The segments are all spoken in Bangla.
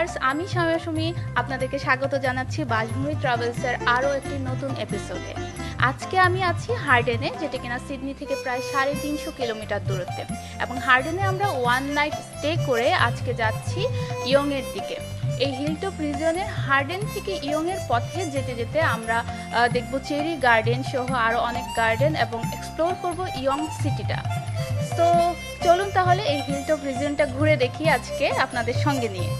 ভিউয়ার্স, আমি সমী, আপনাদেরকে স্বাগত জানাচ্ছি বাসভূমি ট্রাভেলসের আরও একটি নতুন এপিসোডে আজকে আমি আছি হার্ডেনে, যেটা কিনা সিডনি থেকে প্রায় সাড়ে তিনশো কিলোমিটার দূরত্বে। এবং হার্ডেনে আমরা ওয়ান নাইট স্টে করে আজকে যাচ্ছি ইয়ংয়ের দিকে। এই হিলটপ রিজনের হার্ডেন থেকে ইয়ংয়ের পথে যেতে যেতে আমরা দেখব চেরি গার্ডেন সহ আরও অনেক গার্ডেন এবং এক্সপ্লোর করব ইয়ং সিটিটা। তো চলুন তাহলে এই হিলটপ রিজনটা ঘুরে দেখি আজকে আপনাদের সঙ্গে নিয়ে।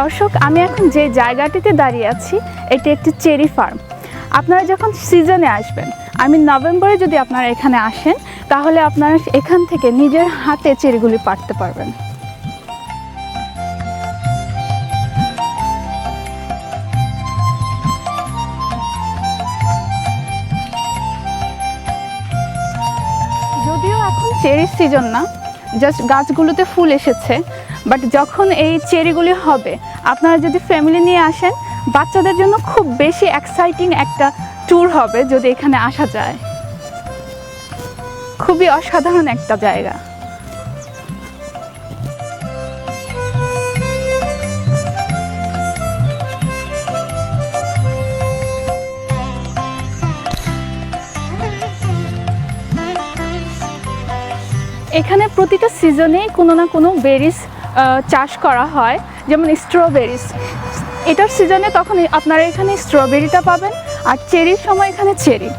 দর্শক, আমি এখন যে জায়গাটিতে দাঁড়িয়ে আছি, এটি একটি চেরি ফার্ম। আপনারা যখন সিজনে আসবেন, আমি নভেম্বরে যদি আপনারা এখানে আসেন, তাহলে আপনারা এখান থেকে নিজের হাতে চেরিগুলি পাড়তে পারবেন। যদিও এখন চেরির সিজন না, জাস্ট গাছগুলোতে ফুল এসেছে বাট যখন এই চেরিগুলি হবে, আপনারা যদি ফ্যামিলি নিয়ে আসেন, বাচ্চাদের জন্য খুব বেশি এক্সাইটিং একটা ট্যুর হবে যদি এখানে আসা যায়। খুবই অসাধারণ একটা জায়গা। এখানে প্রতিটা সিজনেই কোনো না কোনো বেরিজ চাষ করা হয়, যেমন স্ট্রবেরিজ এটার সিজনে তখন আপনারা এখানে স্ট্রবেরিটা পাবেন আর চেরির সময় এখানে চেরি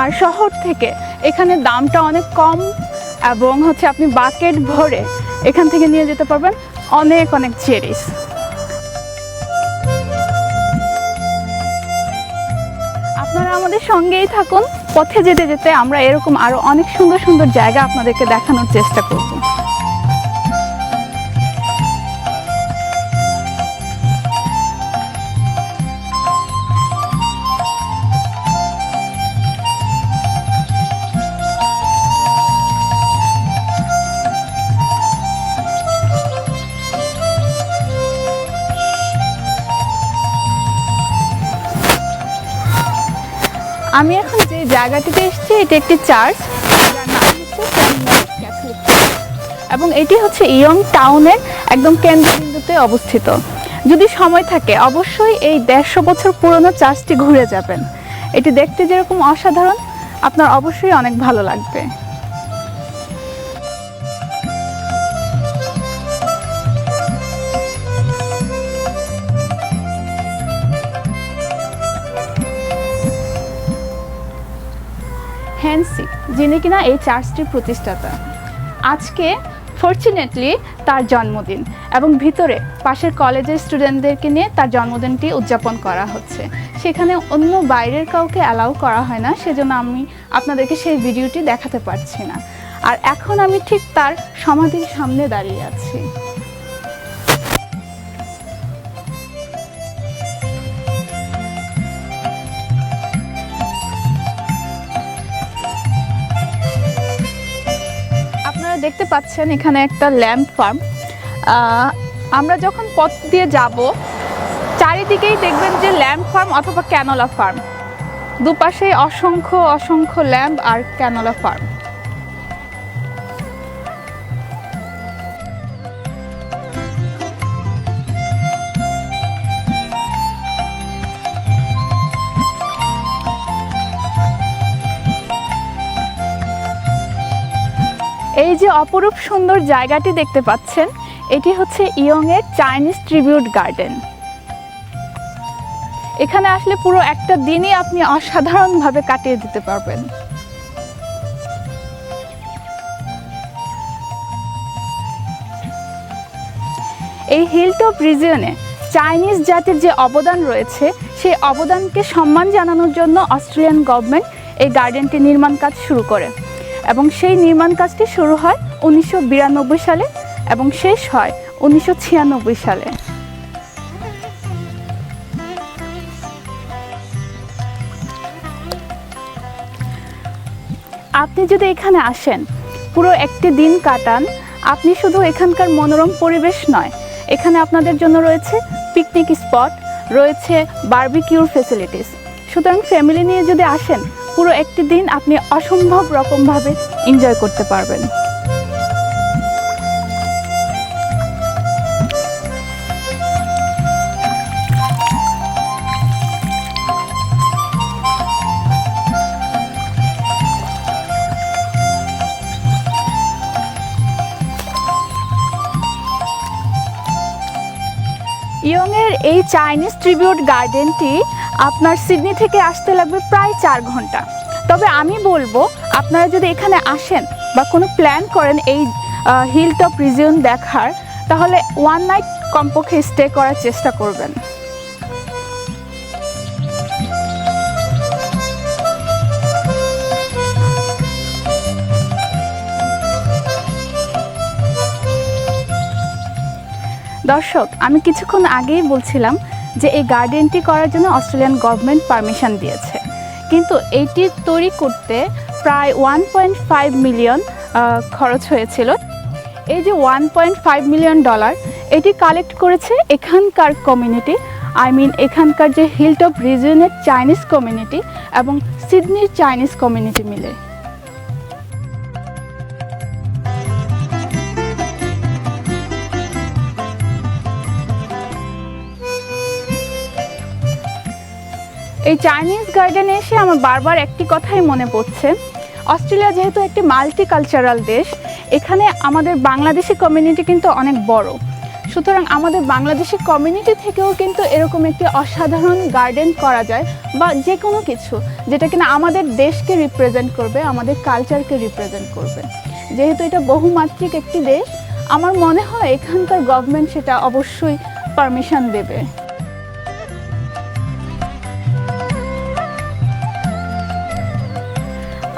আর শহর থেকে এখানে দামটা অনেক কম এবং হচ্ছে আপনি বাকেট ভরে এখান থেকে নিয়ে যেতে পারবেন অনেক অনেক চেরিস আপনারা আমাদের সঙ্গেই থাকুন, পথে যেতে যেতে আমরা এরকম আরও অনেক সুন্দর সুন্দর জায়গা আপনাদেরকে দেখানোর চেষ্টা করব। আমি এখন যে জায়গাটিতে এসেছি, এটি একটি চার্চ। যার নাম হচ্ছে এবং এটি হচ্ছে ইয়ং টাউনের একদম কেন্দ্রবিন্দুতে অবস্থিত। যদি সময় থাকে, অবশ্যই এই দেড়শো বছর পুরনো চার্চটি ঘুরে যাবেন। এটি দেখতে যেরকম অসাধারণ, আপনার অবশ্যই অনেক ভালো লাগবে। হ্যান্সি যিনি কিনা এই চার্চটির প্রতিষ্ঠাতা। আজকে ফর্চুনেটলি তার জন্মদিন এবং ভিতরে পাশের কলেজের স্টুডেন্টদেরকে নিয়ে তার জন্মদিনটি উদযাপন করা হচ্ছে। সেখানে অন্য বাইরের কাউকে অ্যালাউ করা হয় না, সেজন্য আমি আপনাদেরকে সেই ভিডিওটি দেখাতে পারছি না। আর এখন আমি ঠিক তার সমাধির সামনে দাঁড়িয়ে আছি। দেখতে পাচ্ছেন এখানে একটা ল্যাম্প ফার্ম। আমরা যখন পথ দিয়ে যাব, চারিদিকেই দেখবেন যে ল্যাম্প ফার্ম অথবা ক্যানোলা ফার্ম। দুপাশে অসংখ্য অসংখ্য ল্যাম্প আর ক্যানোলা ফার্ম। এই যে অপরূপ সুন্দর জায়গাটি দেখতে পাচ্ছেন, এটি হচ্ছে ইয়ংয়ের চাইনিজ ট্রিবিউট গার্ডেন। এখানে আসলে পুরো একটা দিনই আপনি অসাধারণভাবে কাটিয়ে দিতে পারবেন। এই হিলটপ রিজিয়নে চাইনিজ জাতির যে অবদান রয়েছে, সেই অবদানকে সম্মান জানানোর জন্য অস্ট্রেলিয়ান গভর্নমেন্ট এই গার্ডেনটি নির্মাণ কাজ শুরু করে। এবং সেই নির্মাণ কাজটি শুরু হয় উনিশশো বিরানব্বই সালে এবং শেষ হয় উনিশশো ছিয়ানব্বই সালে। আপনি যদি এখানে আসেন, পুরো একটি দিন কাটান, আপনি শুধু এখানকার মনোরম পরিবেশ নয়, এখানে আপনাদের জন্য রয়েছে পিকনিক স্পট রয়েছে বার্বিকিউর ফেসিলিটিস সুতরাং ফ্যামিলি নিয়ে যদি আসেন পুরো একটি দিন আপনি অসম্ভব রকমভাবে এনজয় করতে পারবেন। ইয়ংয়ের এই চাইনিজ ট্রিবিউট গার্ডেনটি আপনার সিডনি থেকে আসতে লাগবে প্রায় চার ঘণ্টা। তবে আমি বলব, আপনারা যদি এখানে আসেন বা কোনো প্ল্যান করেন এই হিল টপ রিজিয়ন দেখার, তাহলে ওয়ান নাইট কমপক্ষে স্টে করার চেষ্টা করবেন। দর্শক, আমি কিছুক্ষণ আগেই বলছিলাম যে এই গার্ডেনটি করার জন্য অস্ট্রেলিয়ান গভর্নমেন্ট পারমিশন দিয়েছে। কিন্তু এইটি তৈরি করতে প্রায় ওয়ান পয়েন্ট ফাইভ মিলিয়ন খরচ হয়েছিল। এই যে one point five million dollar এটি কালেক্ট করেছে এখানকার কমিউনিটি আই মিন এখানকার যে হিলটপ রিজনের চাইনিজ কমিউনিটি এবং সিডনির চাইনিজ কমিউনিটি মিলে। এই চাইনিজ গার্ডেনে এসে আমার বারবার একটি কথাই মনে পড়ছে। অস্ট্রেলিয়া যেহেতু একটি মাল্টি কালচারাল দেশ, এখানে আমাদের বাংলাদেশি কমিউনিটি কিন্তু অনেক বড়। সুতরাং আমাদের বাংলাদেশি কমিউনিটি থেকেও কিন্তু এরকম একটি অসাধারণ গার্ডেন করা যায় বা যে কোনো কিছু, যেটা কিনা আমাদের দেশকে রিপ্রেজেন্ট করবে, আমাদের কালচারকে রিপ্রেজেন্ট করবে। যেহেতু এটা বহুমাত্রিক একটি দেশ, আমার মনে হয় এখানকার গভর্নমেন্ট সেটা অবশ্যই পারমিশন দেবে।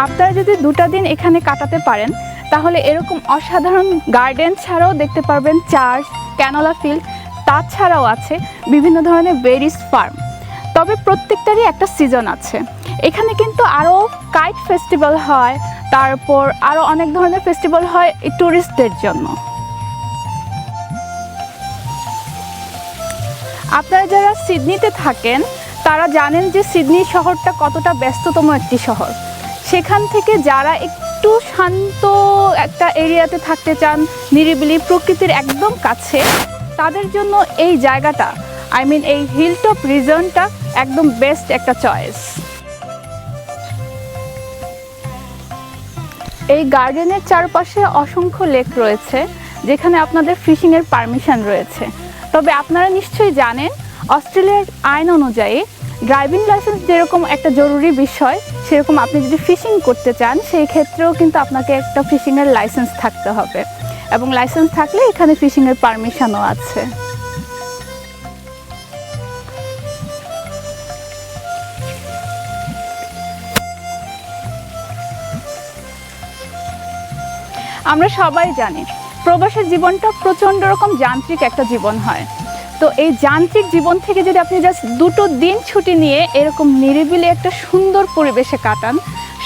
আপনারা যদি দুটা দিন এখানে কাটাতে পারেন, তাহলে এরকম অসাধারণ গার্ডেন ছাড়াও দেখতে পারবেন চার্চ, ক্যানোলা ফিল্ড, তাছাড়াও আছে বিভিন্ন ধরনের বেরিস ফার্ম। তবে প্রত্যেকটারই একটা সিজন আছে। এখানে কিন্তু আরও কাইট ফেস্টিভ্যাল হয়, তারপর আরও অনেক ধরনের ফেস্টিভ্যাল হয় এই ট্যুরিস্টদের জন্য। আপনারা যারা সিডনিতে থাকেন, তারা জানেন যে সিডনি শহরটা কতটা ব্যস্ততম একটি শহর। সেখান থেকে যারা একটু শান্ত একটা এরিয়াতে থাকতে চান, নিরিবিলি প্রকৃতির একদম কাছে, তাদের জন্য এই জায়গাটা আই মিন এই হিলটপ রিজনটা একদম বেস্ট একটা চয়েস এই গার্ডেনের চারপাশে অসংখ্য লেক রয়েছে, যেখানে আপনাদের ফিশিংয়ের পারমিশন রয়েছে। তবে আপনারা নিশ্চয়ই জানেন, অস্ট্রেলিয়ার আইন অনুযায়ী ড্রাইভিং লাইসেন্স যেরকম একটা জরুরি বিষয় সেরকম আপনি যদি ফিশিং করতে চান, সেই ক্ষেত্রেও কিন্তু আপনাকে একটা ফিশিংয়ের লাইসেন্স থাকতে হবে। এবং লাইসেন্স থাকলে এখানে ফিশিংয়ের পারমিশনও আছে। আমরা সবাই জানি, প্রবাসের জীবনটা প্রচণ্ড রকম যান্ত্রিক একটা জীবন হয়। তো এই যান্ত্রিক জীবন থেকে যদি আপনি জাস্ট দুটো দিন ছুটি নিয়ে এরকম নিরিবিলি একটা সুন্দর পরিবেশে কাটান,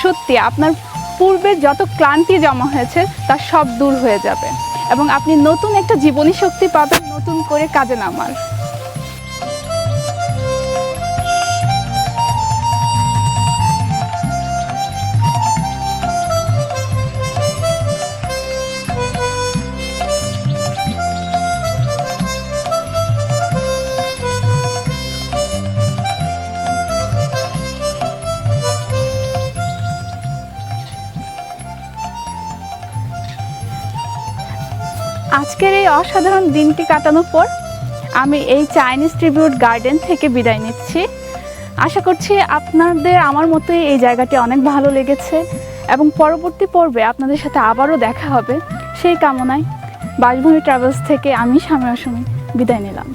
সত্যি আপনার পূর্বের যত ক্লান্তি জমা হয়েছে, তা সব দূর হয়ে যাবে। এবং আপনি নতুন একটা জীবনী শক্তি পাবেন, নতুন করে কাজে নামার। আজকের এই অসাধারণ দিনটি কাটানোর পর আমি এই চাইনিজ ট্রিবিউট গার্ডেন থেকে বিদায় নিচ্ছি। আশা করছি আপনাদের আমার মতোই এই জায়গাটি অনেক ভালো লেগেছে এবং পরবর্তী পর্বে আপনাদের সাথে আবারও দেখা হবে। সেই কামনায় বাসভূমি ট্রাভেলস থেকে আমি স্বামী সময় বিদায় নিলাম।